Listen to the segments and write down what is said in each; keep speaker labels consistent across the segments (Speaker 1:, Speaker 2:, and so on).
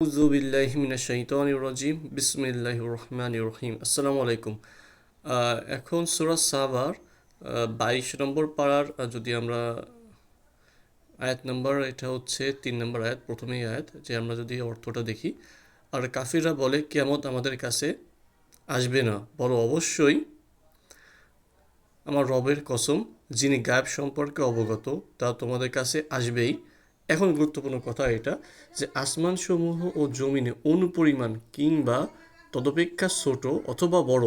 Speaker 1: বিল্লাহি রহমানির রহিম আসসালামু আলাইকুম এখন সূরা সাবার বাইশ নম্বর পাড়ার যদি আমরা, আয়াত নম্বর, এটা হচ্ছে তিন নম্বর আয়াত, প্রথমেই আয়াত, যে আমরা যদি অর্থটা দেখি। আর কাফিররা বলে, কিয়ামত আমাদের কাছে আসবে না। বলো, অবশ্যই আমার রবের কসম, যিনি গায়েব সম্পর্কে অবগত, তা তোমাদের কাছে আসবেই। এখন গুরুত্বপূর্ণ কথা এটা যে আসমানসমূহ ও জমিনে অনুপরিমাণ কিংবা তদপেক্ষা ছোট অথবা বড়,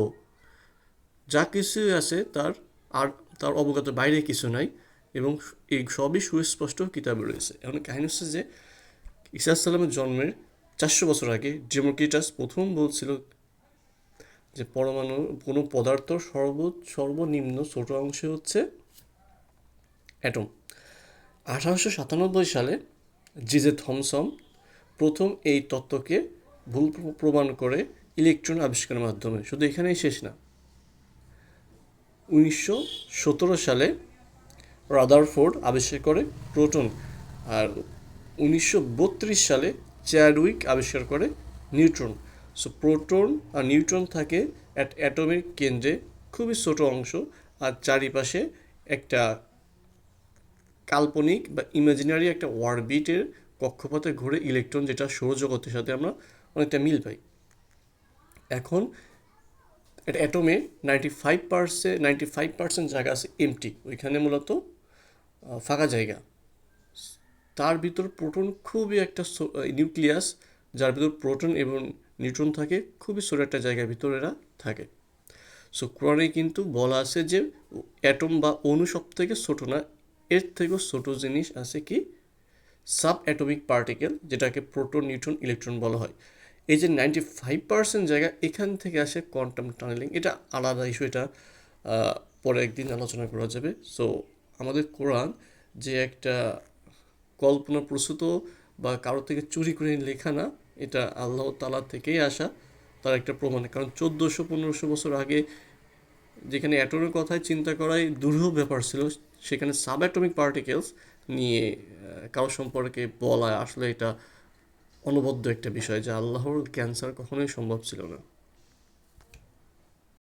Speaker 1: যা কিছু আছে তার আর তার অবগত বাইরে কিছু নাই এবং এই সবই সুস্পষ্ট কিতাবে রয়েছে। এখন কাহিনী হচ্ছে যে ঈসা সাল্লামের জন্মের চারশো বছর আগে ডেমোক্রিটাস প্রথম বলছিল যে পরমাণু কোনো পদার্থ সর্ব, সর্বনিম্ন ছোট অংশে হচ্ছে অ্যাটম। আঠারোশো সাতানব্বই সালে জিজে থমসম প্রথম এই তত্ত্বকে ভুল প্রমাণ করে ইলেকট্রন আবিষ্কারের মাধ্যমে। শুধু এখানেই শেষ না। উনিশশো সতেরো সালে রাদারফোর্ড আবিষ্কার করে প্রোটন আর উনিশশো বত্রিশ সালে চ্যাডউইক আবিষ্কার করে নিউট্রন। সো প্রোটন আর নিউট্রন থাকে অ্যাট অ্যাটমের কেন্দ্রে, খুবই ছোট অংশ আর চারিপাশে একটা কাল্পনিক বা ইমাজিনারি একটা ওয়ারবিটের কক্ষপথে ঘুরে ইলেকট্রন যেটা সৌরজগতের সাথে আমরা অনেকটা মিল পাই। এখন একটা অ্যাটমে ninety five percent ninety five percent জায়গা আছে এমটি ওইখানে মূলত ফাঁকা জায়গা। তার ভিতর প্রোটন খুবই একটা নিউক্লিয়াস যার ভিতর প্রোটন এবং নিউট্রন থাকে, খুবই ছোট একটা জায়গার ভিতর এরা থাকে। সো কোরআনে কিন্তু বলা আছে যে অ্যাটম বা অণু সব থেকে ছোটো না এর থেকেও ছোটো জিনিস আছে কি? সাব অ্যাটমিক পার্টিকেল যেটাকে প্রোটন নিউট্রন ইলেকট্রন বলা হয়। এই যে নাইনটি ফাইভ পার্সেন্ট জায়গা এখান থেকে আসে কোয়ান্টাম টানেলিং এটা আলাদা ইস্যু এটা পরে একদিন আলোচনা করা যাবে। সো আমাদের কোরআন যে একটা কল্পনা প্রসূত বা কারও থেকে চুরি করে লেখা না, এটা আল্লাহ তালা থেকেই আসা। তার একটা প্রমাণ, কারণ চোদ্দোশো, পনেরোশো বছর আগে যেখানে অ্যাটমের কথায় চিন্তা করাই দুরূহ ব্যাপার ছিল, সেখানে সাব অ্যাটমিক পার্টিকেলস নিয়ে কারও সম্পর্কে বলা আসলে এটা অনবদ্য একটা বিষয় যা আল্লাহর ক্যান্সার কখনোই সম্ভব ছিল না।